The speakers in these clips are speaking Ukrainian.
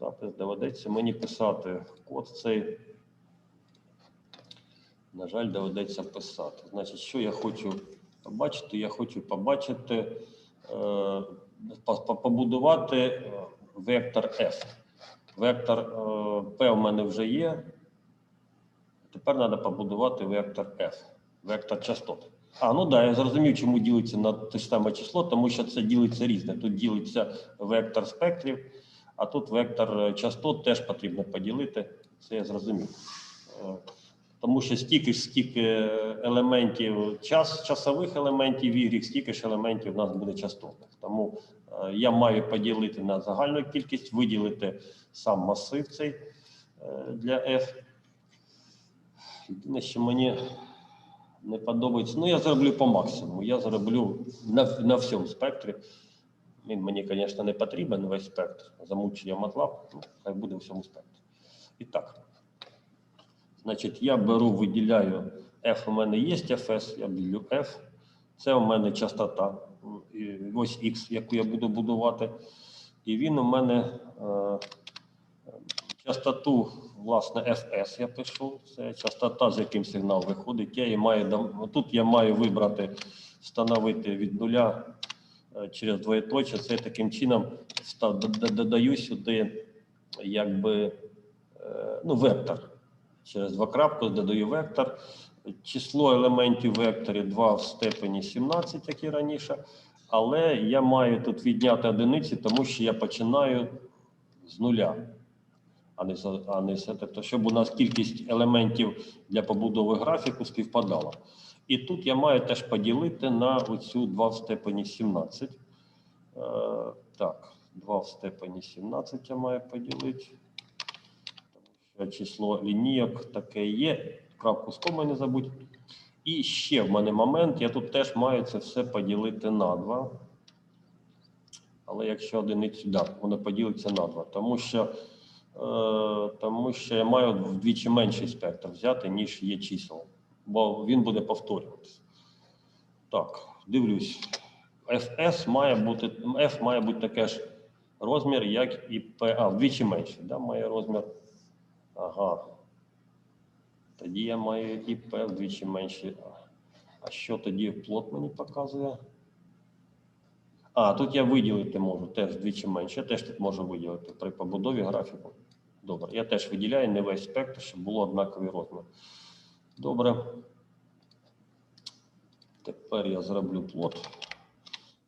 Запис доведеться мені писати. Код цей. На жаль, доведеться писати. Значить, що я хочу побачити? Я хочу побачити, е, по- по- побудувати е, вектор F. Вектор е, P в мене вже є. Тепер треба побудувати вектор F, вектор частот. А, ну да, я зрозумів, чому ділиться на те ж саме число, тому що це ділиться різне. Тут ділиться вектор спектрів, а тут вектор е, частот теж потрібно поділити. Це я зрозумів. Е, Тому що стільки ж стільки елементів, час, часових елементів в ігрі, стільки ж елементів у нас буде частотних. Тому е, я маю поділити на загальну кількість, виділити сам масив цей для F. Єдине, що мені не подобається. Ну, я зроблю по максимуму. Я зроблю на, на всьому спектрі. Він мені, звісно, не потрібен весь спектр. Замучення MATLAB, ну, хай буде в всьому спектрі. І так. Значить, я беру, виділяю F у мене є FS, я ділю F. Це у мене частота. Ось X, яку я буду будувати. І він у мене е, частоту, власне, FS я пишу. Це частота, з яким сигнал виходить. Я маю, тут я маю вибрати, встановити від нуля через двоєточие. Це таким чином додаю сюди якби е, ну, вектор. Через два крапки додаю вектор. Число елементів векторі 2 в степені 17, як і раніше. Але я маю тут відняти одиниці, тому що я починаю з нуля, а не а не з тобто, щоб у нас кількість елементів для побудови графіку співпадала. І тут я маю теж поділити на оцю 2 в степені 17. Е, так, 2 в степені 17 я маю поділити. Тому що число лінійок таке є. Крапку з комою не забудь. І ще в мене момент, я тут теж маю це все поділити на 2. Але якщо одиницю, да, воно поділиться на 2. Тому що, е, тому що я маю вдвічі менший спектр взяти, ніж є чисел. Бо він буде повторюватися. Так, дивлюсь. FS має бути, F має бути таке ж розмір, як і P. А, вдвічі менший, да, має розмір. Ага. Тоді я маю і P вдвічі менший. А що тоді плот мені показує? А, тут я виділити можу теж вдвічі менше. Я теж тут можу виділити при побудові графіку. Добре, я теж виділяю не весь спектр, щоб було однаковий розмір. Добре. Тепер я зроблю плот.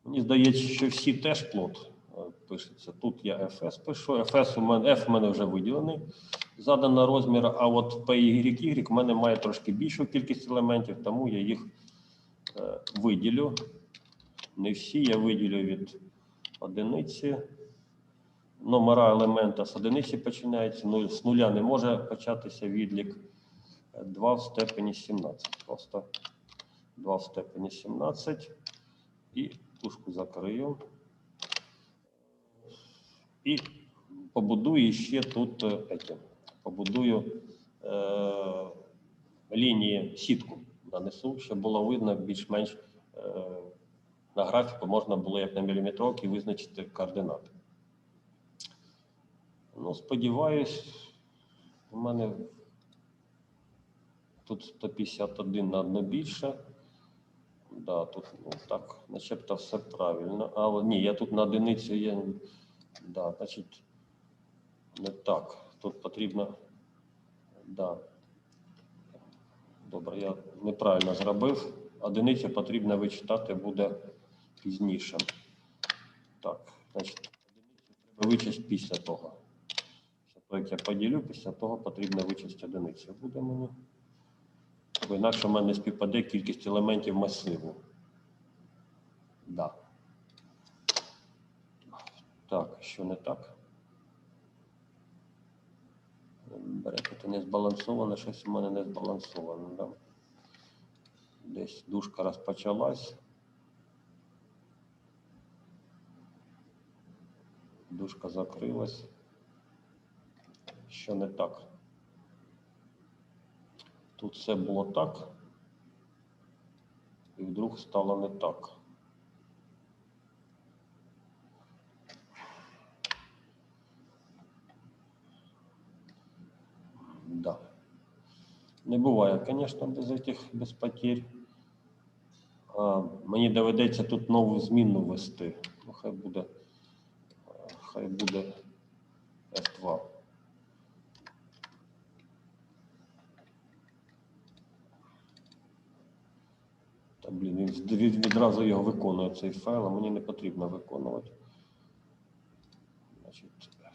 Мені здається, що всі теж плот е, пишеться. Тут я FS пишу. FS у мене, F у мене вже виділений, задано розмір, а от PYY у мене має трошки більшу кількість елементів, тому я їх е, виділю. Не всі я виділю від одиниці. Номера елемента з одиниці починається. Ну, з нуля не може початися відлік. 2 в степені 17. Просто 2 в степені 17. І тушку закрию. І побудую ще тут е, еті, побудую е, лінії сітку нанесу, щоб було видно більш-менш е, на графіку можна було як на міліметровки визначити координати. Ну, сподіваюсь, у мене тут 151 на одно більше. Да, тут ну, так, начебто все правильно. Але ні, я тут на одиницю є. Да, значить, не так. Тут потрібно. Да. Добре, я неправильно зробив. Одиницю потрібно вичитати буде пізніше. Так, значить, одиницю вичесть після того. Після того, як я поділю, після того потрібно вичесть одиницю. Буде мені. Бо інакше в мене співпаде кількість елементів масиву. Да. Так, що не так? Брекети не збалансоване, щось у мене не збалансоване. Да? Десь дужка розпочалась. Дужка закрилась. Що не так? Тут все було так. І вдруг стало не так. Да. Не буває, звісно, без этих, без потерь. А, мені доведеться тут нову зміну ввести. Ну, хай буде, хай буде F2. Та, блін, він від- від- відразу його виконує цей файл, а мені не потрібно виконувати. Значить,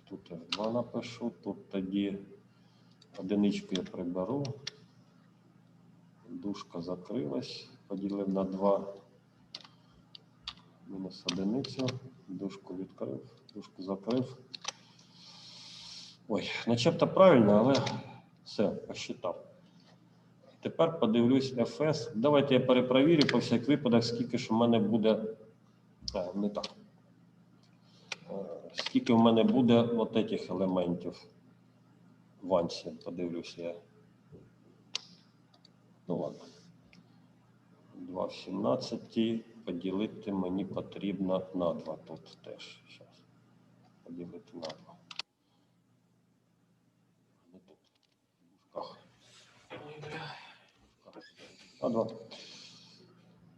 тут F2 напишу, тут тоді одиничку я приберу. Дужка закрилась, поділив на 2. Мінус одиницю, дужку відкрив, дужку закрив. Ой, начебто правильно, але все, посчитав. Тепер подивлюсь FS. Давайте я перепровірю по всяк випадок, скільки ж у мене буде. А, не так. Е, Скільки в мене буде от этих елементів в Ансі, подивлюся я. Ну ладно. 2 в 17 поділити мені потрібно на 2 тут теж. Зараз. Поділити на 2.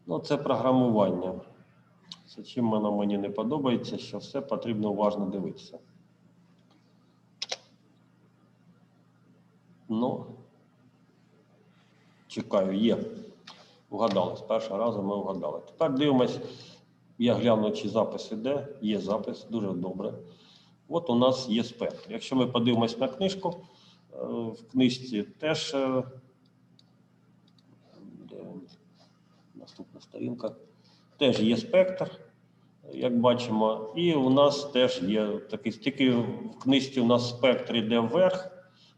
Ну, це програмування. Це чим воно мені не подобається, що все потрібно уважно дивитися. Ну, чекаю, є. Вгадали. З першого разу ми угадали. Тепер дивимось, я гляну, чи запис іде. Є запис, дуже добре. От у нас є спектр. Якщо ми подивимось на книжку, е, в книжці теж е, наступна сторінка. Теж є спектр, як бачимо, і у нас теж є такий, тільки в книжці у нас спектр йде вверх,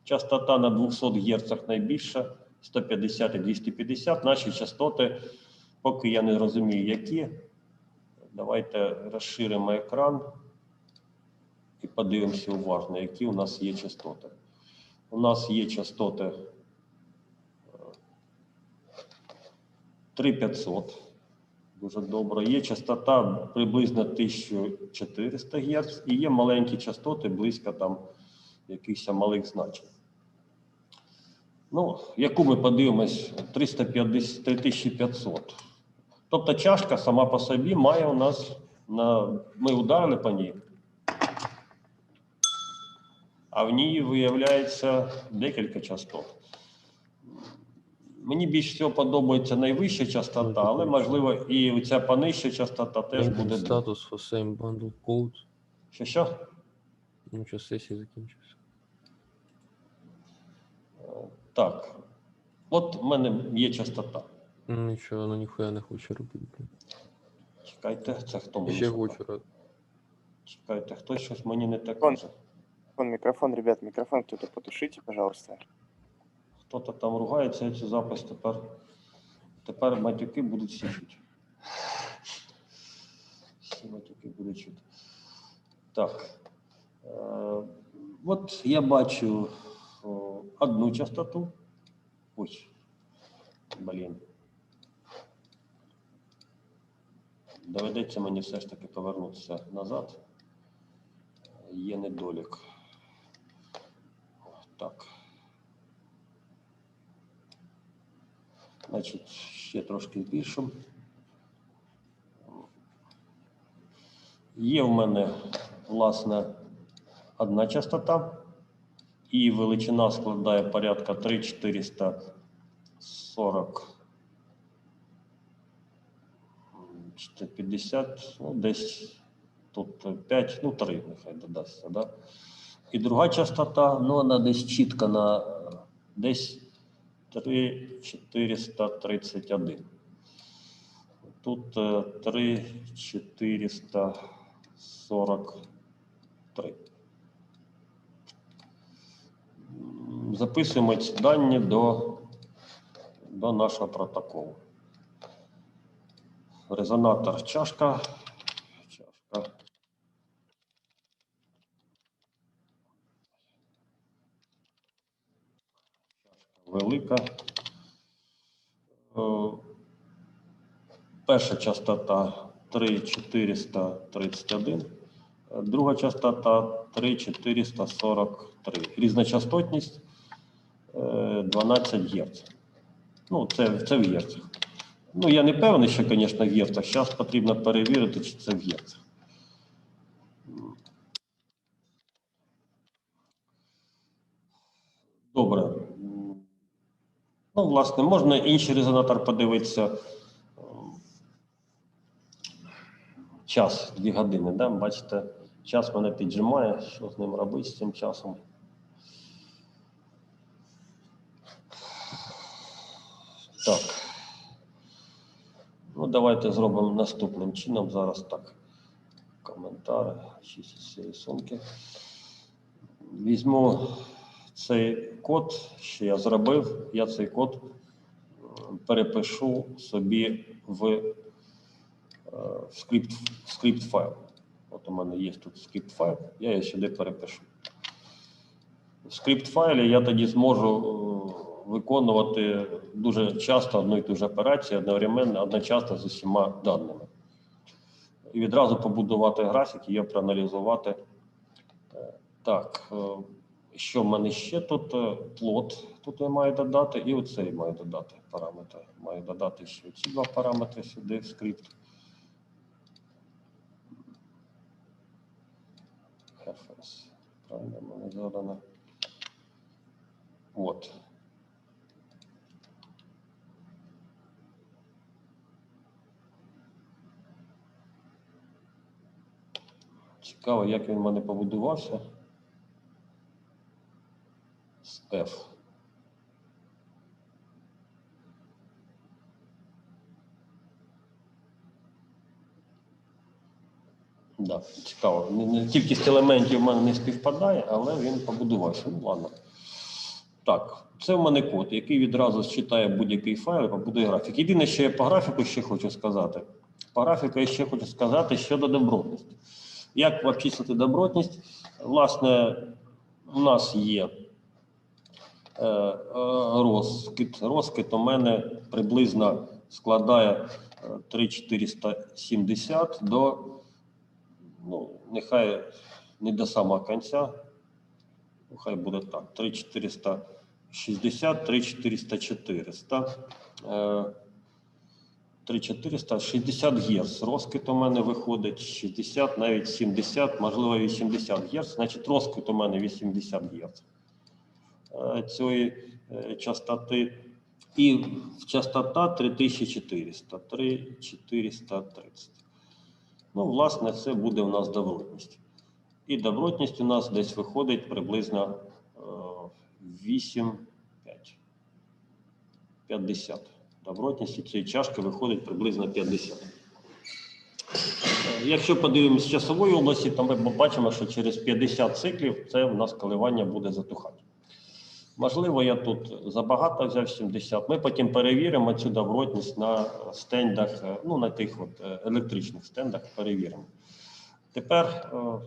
частота на 200 Гц найбільша, 150 і 250. Наші частоти, поки я не розумію, які. Давайте розширимо екран і подивимося уважно, які у нас є частоти. У нас є частоти 3500. Дуже добре. Є частота приблизно 1400 Гц і є маленькі частоти близько там якихось малих значень. Ну, яку ми подивимось 350 3500. Тобто чашка сама по собі має у нас на ми ударили по ній. А в ній виявляється декілька частот. Мені більш всього подобається найвища частота, але можливо і ця понижча частота теж буде. Статус for same bundle code. Що що? Ну що, сесія закінчився. Так. От в мене є частота. Ну нічого, воно ніхуя не хоче робити. Чекайте, це хто мені? Ще хочу рад. Чекайте, хтось щось мені не так каже. Микрофон, микрофон, ребят, микрофон кто-то потушите, пожалуйста. Хто-то там ругається, я цю запис тепер. Тепер матюки будуть всі чути. Всі матюки будуть чути. Так. Е, от я бачу одну частоту. Ой. Блін. Доведеться мені все ж таки повернутися назад. Є недолік. Так. Значить, ще трошки збільшимо. Є в мене, власне, одна частота, і величина складає порядка 3440 м, чи 50, ну, десь тут 5, ну 3 нехай додасться. Да? І друга частота, ну вона десь чітко на десь 3431. Тут е, 3443. М, Записуємо ці дані до, до нашого протоколу. Резонатор. Чашка. Велика. Е, Перша частота 3431, е, друга частота 3443. Різночастотність е, 12 Гц. Ну, це, це в Герцах. Ну, я не певний, що, звісно, в Герцах. Зараз потрібно перевірити, чи це в Герцах. Добре. Ну, власне, можна інший резонатор подивитися. Час, дві години, да? бачите, час мене піджимає, що з ним робити з цим часом. Так. Ну, давайте зробимо наступним чином. Зараз так. Коментари, чисті з цієї. Візьму цей код, що я зробив. Я цей код е, перепишу собі в е, скрипт, скрипт файл. От у мене є тут скрипт файл, я його сюди перепишу. В скрипт файлі я тоді зможу е, виконувати дуже часто одну і ту ж операцію одновременно, одночасно з усіма даними. І відразу побудувати графік і його проаналізувати. Так, що в мене ще тут? Е, Плот тут я маю додати, і оцей маю додати параметр. Маю додати ще ці два параметри сюди в скрипт. FS. Правильно, мене задано. От. Цікаво, як він в мене побудувався. F. Да, цікаво. Кількість елементів в мене не співпадає, але він побудувався. Ну ладно. Так, це в мене код, який відразу считає будь-який файл і побудує графік. Єдине, що я по графіку ще хочу сказати. По графіку я ще хочу сказати щодо добротності. Як обчислити добротність? Власне, у нас є розкид. Розкид у мене приблизно складає е, 3470 до, ну, нехай не до самого кінця, хай буде так, 3460, 3400, 400. Е, 3400, 60 Гц. Розкид у мене виходить 60, навіть 70, можливо 80 Гц. Значить, розкид у мене 80 Гц е, цієї е, частоти. І частота 3400, 3430. Ну, власне, це буде у нас добротність. І добротність у нас десь виходить приблизно е, 8, 5, 50. Добротність цієї чашки виходить приблизно 50. Е, Якщо подивимось часової області, то ми бачимо, що через 50 циклів це в нас коливання буде затухати. Можливо, я тут забагато взяв 70. Ми потім перевіримо цю добротність на стендах, е, ну на тих от е, електричних стендах перевіримо. Тепер е,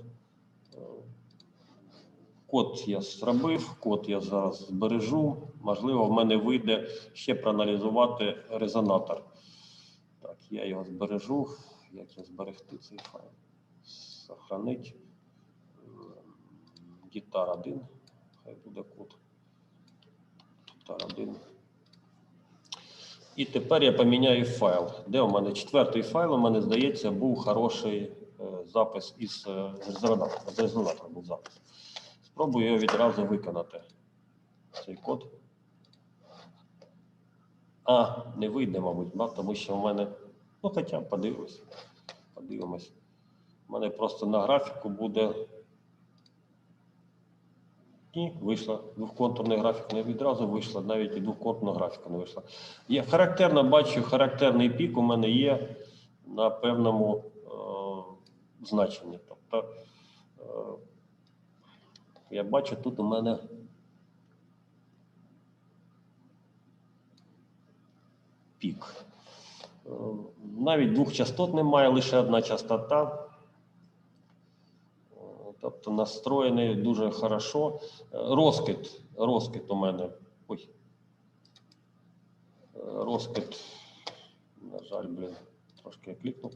код я зробив, код я зараз збережу. Можливо, в мене вийде ще проаналізувати резонатор. Так, я його збережу. Як я зберегти цей файл? Сохранить. Гітар 1. Хай буде код. Гітар 1. І тепер я поміняю файл. Де у мене четвертий файл? У мене, здається, був хороший е, запис із е, резонатора. З резонатора був запис. Спробую його відразу виконати. Цей код. А, не вийде, мабуть, да, тому що в мене. Ну, хоча подивимось. Подивимось. У мене просто на графіку буде. І вийшла двохконтурний графік не відразу вийшла, навіть і двохконтурна графіка не вийшла. Я характерно бачу, характерний пік у мене є на певному е, значенні. Тобто е, я бачу, тут у мене пік. Е, Навіть двох частот немає, лише одна частота. Тобто настроєний дуже хорошо. Е, Розкид, розкид у мене. Ой. Е, Розкид. На жаль, блін, трошки я клікнув.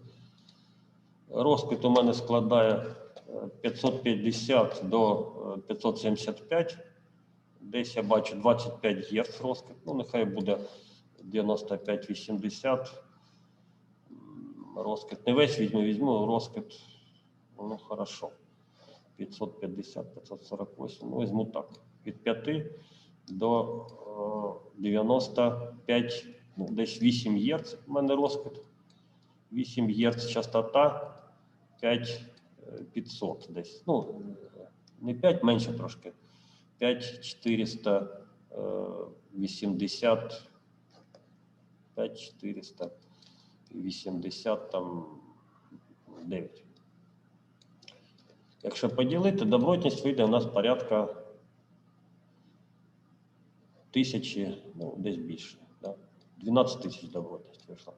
Розкид у мене складає е, 550 до е, 575 Десь я бачу 25 Гц розкид. Ну, нехай буде 95-80. Розкид. Не весь візьму, візьму розкид. Ну, хорошо. 550, 548. Ну, візьму так. Від 5 до е, 95, ну, десь 8 Гц у мене розкид. 8 Гц частота, 5 е, 500 десь. Ну, не 5, менше трошки. 5 480, 5 480, там 9. Якщо поділити, добротність вийде у нас порядка тисячі, ну, десь більше. Да? 12 тисяч добротність вийшла.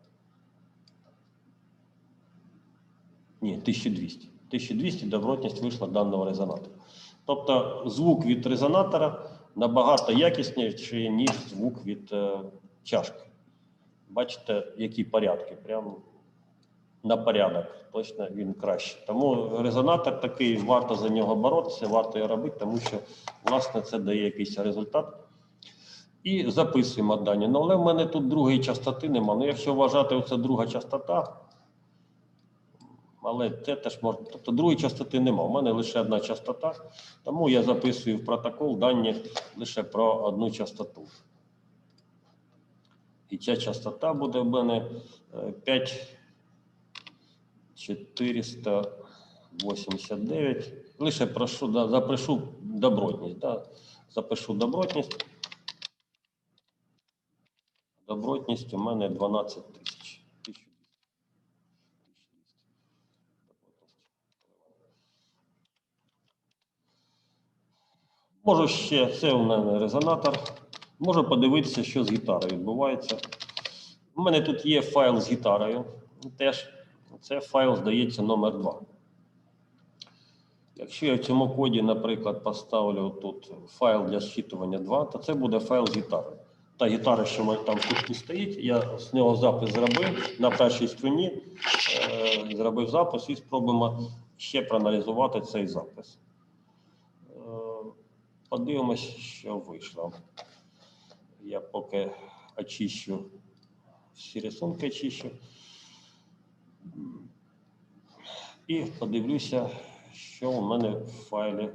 Ні, 1200. 1200 добротність вийшла даного резонатора. Тобто звук від резонатора набагато якісніший, ніж звук від е, чашки. Бачите, які порядки, прямо на порядок. Точно він краще. Тому резонатор такий, варто за нього боротися, варто його робити, тому що власне це дає якийсь результат. І записуємо дані. Ну, але в мене тут другої частоти нема. Ну, якщо вважати, це друга частота. Але це теж можна. Тобто другої частоти нема. У мене лише одна частота, тому я записую в протокол дані лише про одну частоту. І ця частота буде в мене е, 5 489. Лише прошу, да, запишу добротність. Да. Запишу добротність. Добротність у мене 12 тисяч. Можу ще, це у мене резонатор. Можу подивитися, що з гітарою відбувається. У мене тут є файл з гітарою теж це файл, здається, номер 2. Якщо я в цьому коді, наприклад, поставлю тут файл для зчитування 2, то це буде файл з гітарою. Та гітара, що в мене там в кутку стоїть, я з нього запис зробив на першій струні, е, зробив запис і спробуємо ще проаналізувати цей запис. Е, Подивимось, що вийшло. Я поки очищу всі рисунки очищу. І подивлюся, що у мене в файлі.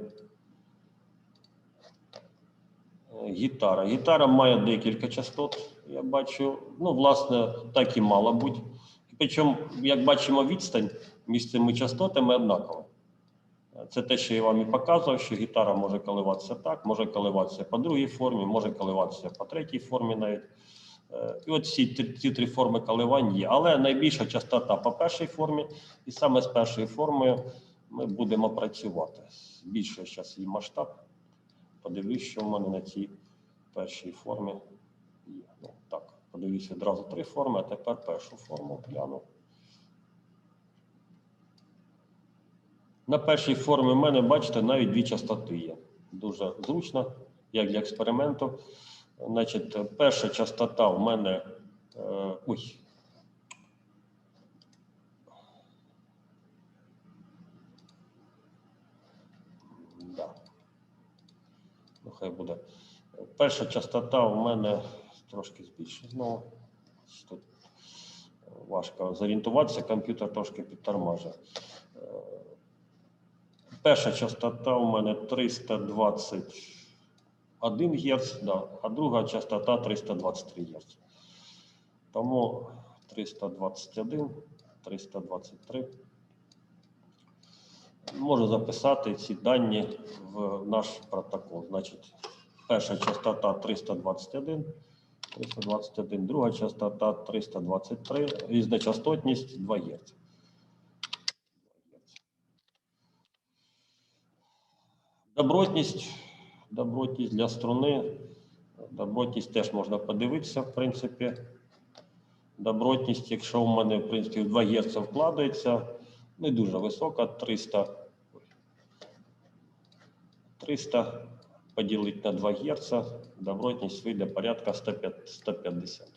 Е, Гітара. Гітара має декілька частот, я бачу. Ну, власне, так і мала бути. Причому, як бачимо, відстань між цими частотами однакова. Це те, що я вам і показував, що гітара може коливатися так, може коливатися по другій формі, може коливатися по третій формі навіть. Е, І от ці, ці три форми коливань є. Але найбільша частота по першій формі, і саме з першою формою ми будемо працювати. Збільшує зараз її масштаб. Подивлюсь, що в мене на цій першій формі є. Ну, так, подивлюся одразу три форми, а тепер першу форму гляну. На першій формі в мене, бачите, навіть дві частоти є. Дуже зручно, як для експерименту. Значить, перша частота в мене. Е, ой. Да. Ну, хай буде. Перша частота у мене трошки збільшена. знову. Тут важко зорієнтуватися, комп'ютер трошки підтормажує. Е, Перша частота у мене 321 Гц, да, а друга частота 323 Гц. Тому 321, 323. Можу записати ці дані в наш протокол. Значить, перша частота 321, 321, друга частота 323, різночастотність 2 Гц. Добротність, добротність для струни. Добротність теж можна подивитися, в принципі. Добротність, якщо в мене, в принципі, в 2 Гц вкладається, не дуже висока, 300. 300 поділити на 2 Гц, добротність вийде порядка 150.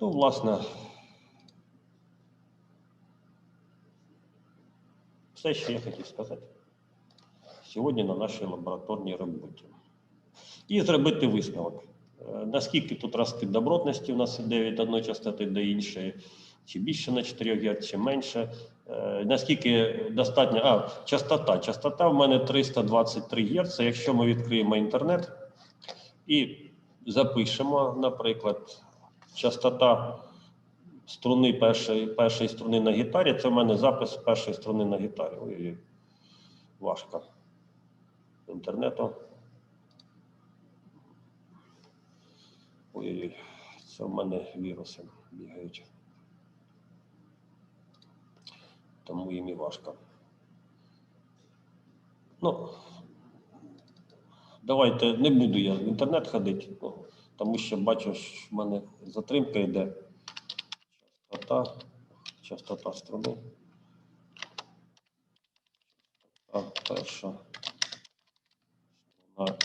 Ну, власне, Все, що я хотів сказати сьогодні на нашій лабораторній роботі. І зробити висновок. Е, Наскільки тут рости добротності у нас іде від одної частоти до іншої, чи більше на 4 Гц, чи менше. Е, Наскільки достатньо. А, частота. Частота в мене 323 Гц. Якщо ми відкриємо інтернет і запишемо, наприклад, частота струни першої, першої струни на гітарі, це в мене запис першої струни на гітарі. Ой, важко. Інтернету. Ой-ой-ой, це в мене віруси бігають. Тому їм і важко. Ну, давайте не буду я в інтернет ходити, ну, тому що бачу, що в мене затримка йде. Частота, частота струбу. А перша на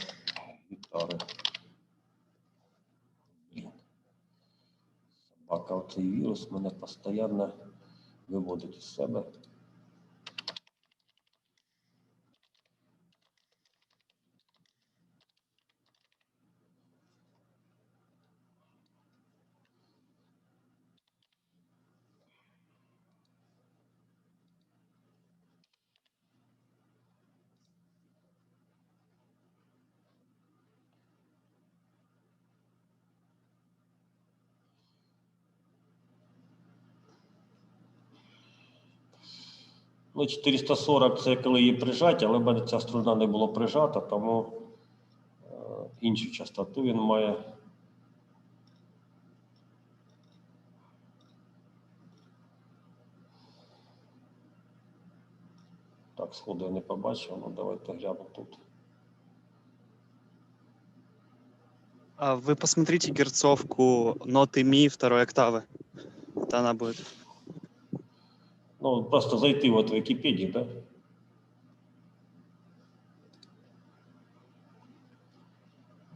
гітари. Собака, оцей вірус мене постійно виводить із себе. Ну, 440 це коли її прижать, але в мене ця струна не була прижата, тому е, іншу частоту він має. Так, сходу я не побачив, ну давайте гляну тут. А вы посмотрите герцовку ноты ми второй октавы. Это она будет. Ну, просто зайти от в Википедію, да?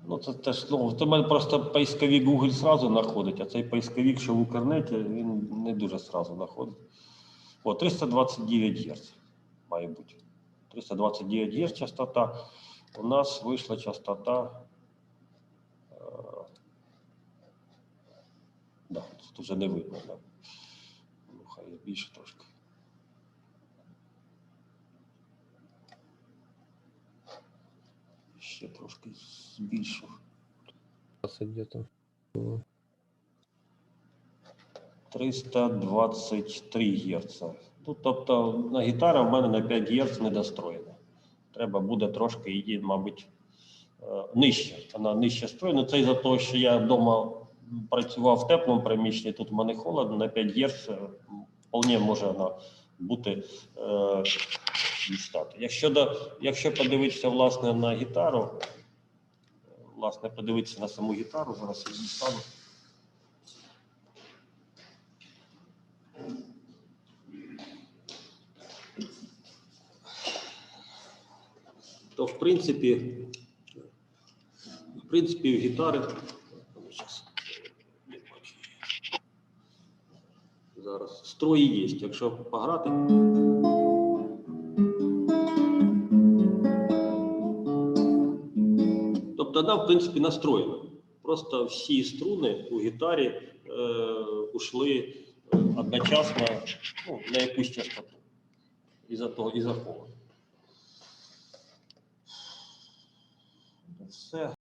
Ну, це теж, ну, в мене просто поисковик Google сразу знаходить, а цей поисковик, що в Укрнеті, він не дуже сразу знаходить. О, 329 Гц має бути. 329 Гц частота. У нас вийшла частота. Е, да, тут вже не видно, да. Ну, хай більше трошки. Ще трошки збільшу. 20 где-то. 323 Гц. Ну, тобто на гітара в мене на 5 Гц недостроєна. Треба буде трошки її, мабуть, е, нижче. Вона нижче строєна. Це із-за того, що я вдома працював в теплому приміщенні, тут в мене холодно, на 5 Гц е, вполне може вона бути е, дістати. Якщо, до, якщо подивитися власне на гітару, власне, подивитися на саму гітару, зараз я дістану. то в принципі, в принципі, в гітари. Щас. Зараз строї є, якщо пограти. Тобто вона, в принципі, настроєна. Просто всі струни у гітарі е, ушли е, одночасно ну, на якусь частоту. Із-за того, із-за холоду. Все.